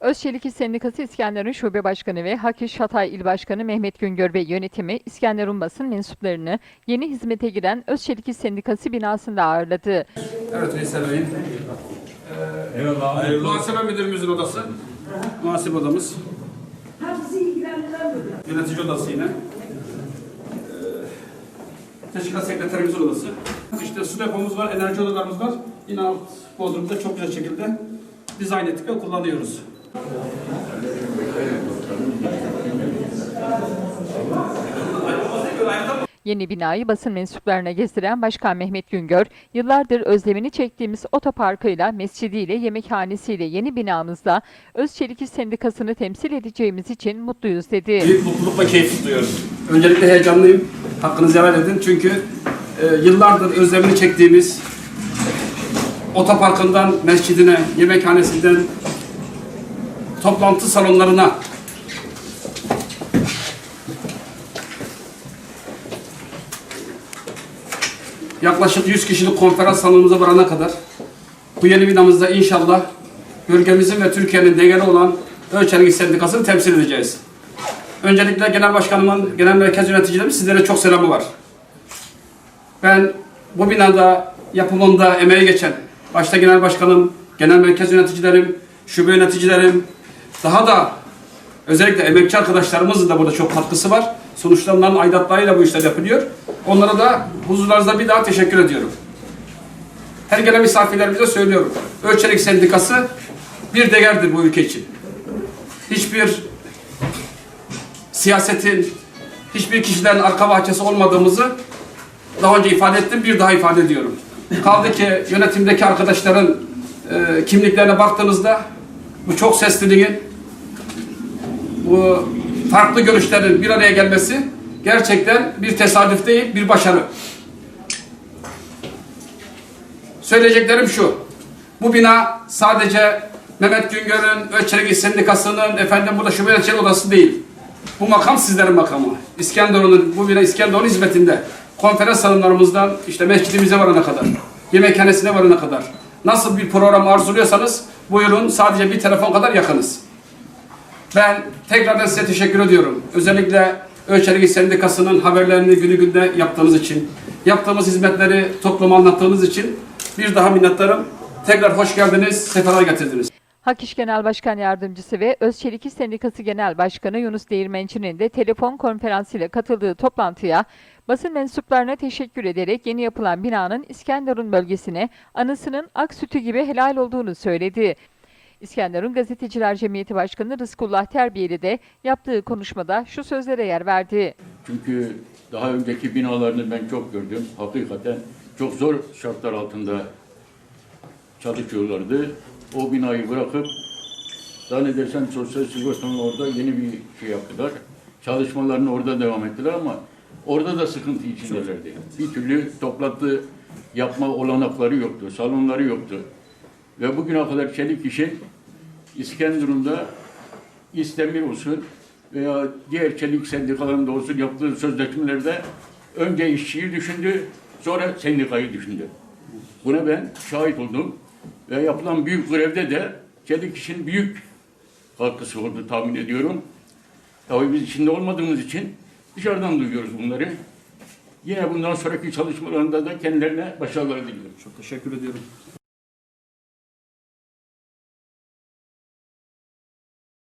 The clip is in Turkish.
Özçelik İş Sendikası İskenderun Şube Başkanı ve Hakiş Hatay İl Başkanı Mehmet Güngör ve yönetimi İskenderun basın mensuplarını yeni hizmete giren Özçelik İş Sendikası binasında ağırladı. Evet Veysel Bey'in. Eyvallah. Hayırlı Muhasebe müdürümüzün odası. Muhasebe odamız. Hangisi ilgilendiren mi? Yönetici odası yine. Ee, Teşkilat sekreterimizin odası. İşte su depomuz var, enerji odalarımız var. Yine alt bodrumda çok güzel şekilde dizayn ettik ve kullanıyoruz. Yeni binayı basın mensuplarına gezdiren Başkan Mehmet Güngör, yıllardır özlemini çektiğimiz otoparkıyla, mescidiyle, yemekhanesiyle yeni binamızda Özçelik İş Sendikası'nı temsil edeceğimiz için mutluyuz dedi. Büyük mutluluk ve keyif duyuyorum. Öncelikle heyecanlıyım. Hakkınızı helal edin. Çünkü e, yıllardır özlemini çektiğimiz otoparkından mescidine, yemekhanesinden toplantı salonlarına yaklaşık 100 kişilik konferans salonumuza varana kadar bu yeni binamızda inşallah bölgemizin ve Türkiye'nin değeri olan Ölçergi Sendikası'nı temsil edeceğiz. Öncelikle Genel Başkanımın, Genel Merkez Yöneticilerim sizlere çok selamı var. Ben bu binada yapımında emeği geçen, başta Genel Başkanım, Genel Merkez Yöneticilerim, Şube Yöneticilerim, daha da özellikle emekçi arkadaşlarımızın da burada çok katkısı var. Sonuçta onların aidatlarıyla bu işler yapılıyor. Onlara da huzurlarınızda bir daha teşekkür ediyorum. Her gelen misafirlerimize söylüyorum. Ölçelik Sendikası bir değerdir bu ülke için. Hiçbir siyasetin, hiçbir kişiden arka bahçesi olmadığımızı daha önce ifade ettim, bir daha ifade ediyorum. Kaldı ki yönetimdeki arkadaşların e, kimliklerine baktığınızda bu çok sesliliğin, bu farklı görüşlerin bir araya gelmesi gerçekten bir tesadüf değil, bir başarı. Söyleyeceklerim şu. Bu bina sadece Mehmet Güngör'ün, Ölçelik İş Sendikası'nın, efendim burada şube yönetici odası değil. Bu makam sizlerin makamı. İskenderun'un, bu bina İskenderun hizmetinde. Konferans salonlarımızdan işte mescidimize varana kadar, yemekhanesine varana kadar. Nasıl bir program arzuluyorsanız buyurun sadece bir telefon kadar yakınız. Ben tekrardan size teşekkür ediyorum. Özellikle Ölçelik İş Sendikası'nın haberlerini günü günde yaptığınız için, yaptığımız hizmetleri topluma anlattığınız için bir daha minnettarım. Tekrar hoş geldiniz, sefalar getirdiniz. Hak Genel Başkan Yardımcısı ve Özçelik İş Sendikası Genel Başkanı Yunus Değirmenci'nin de telefon konferansıyla katıldığı toplantıya basın mensuplarına teşekkür ederek yeni yapılan binanın İskenderun bölgesine anısının ak sütü gibi helal olduğunu söyledi. İskenderun Gazeteciler Cemiyeti Başkanı Rızkullah Terbiyeli de yaptığı konuşmada şu sözlere yer verdi. Çünkü daha önceki binalarını ben çok gördüm. Hakikaten çok zor şartlar altında çalışıyorlardı. O binayı bırakıp zannedersem sosyal sigortanın orada yeni bir şey yaptılar. Çalışmalarını orada devam ettiler ama orada da sıkıntı içindelerdi. Bir türlü toplantı yapma olanakları yoktu, salonları yoktu. Ve bugüne kadar Çelik İş'in İskenderun'da İstemir olsun veya diğer çelik sendikalarında olsun yaptığı sözleşmelerde önce işçiyi düşündü, sonra sendikayı düşündü. Buna ben şahit oldum ve yapılan büyük grevde de çelik işin büyük katkısı oldu tahmin ediyorum. Tabii biz içinde olmadığımız için dışarıdan duyuyoruz bunları. Yine bundan sonraki çalışmalarında da kendilerine başarılar diliyorum. Çok teşekkür ediyorum.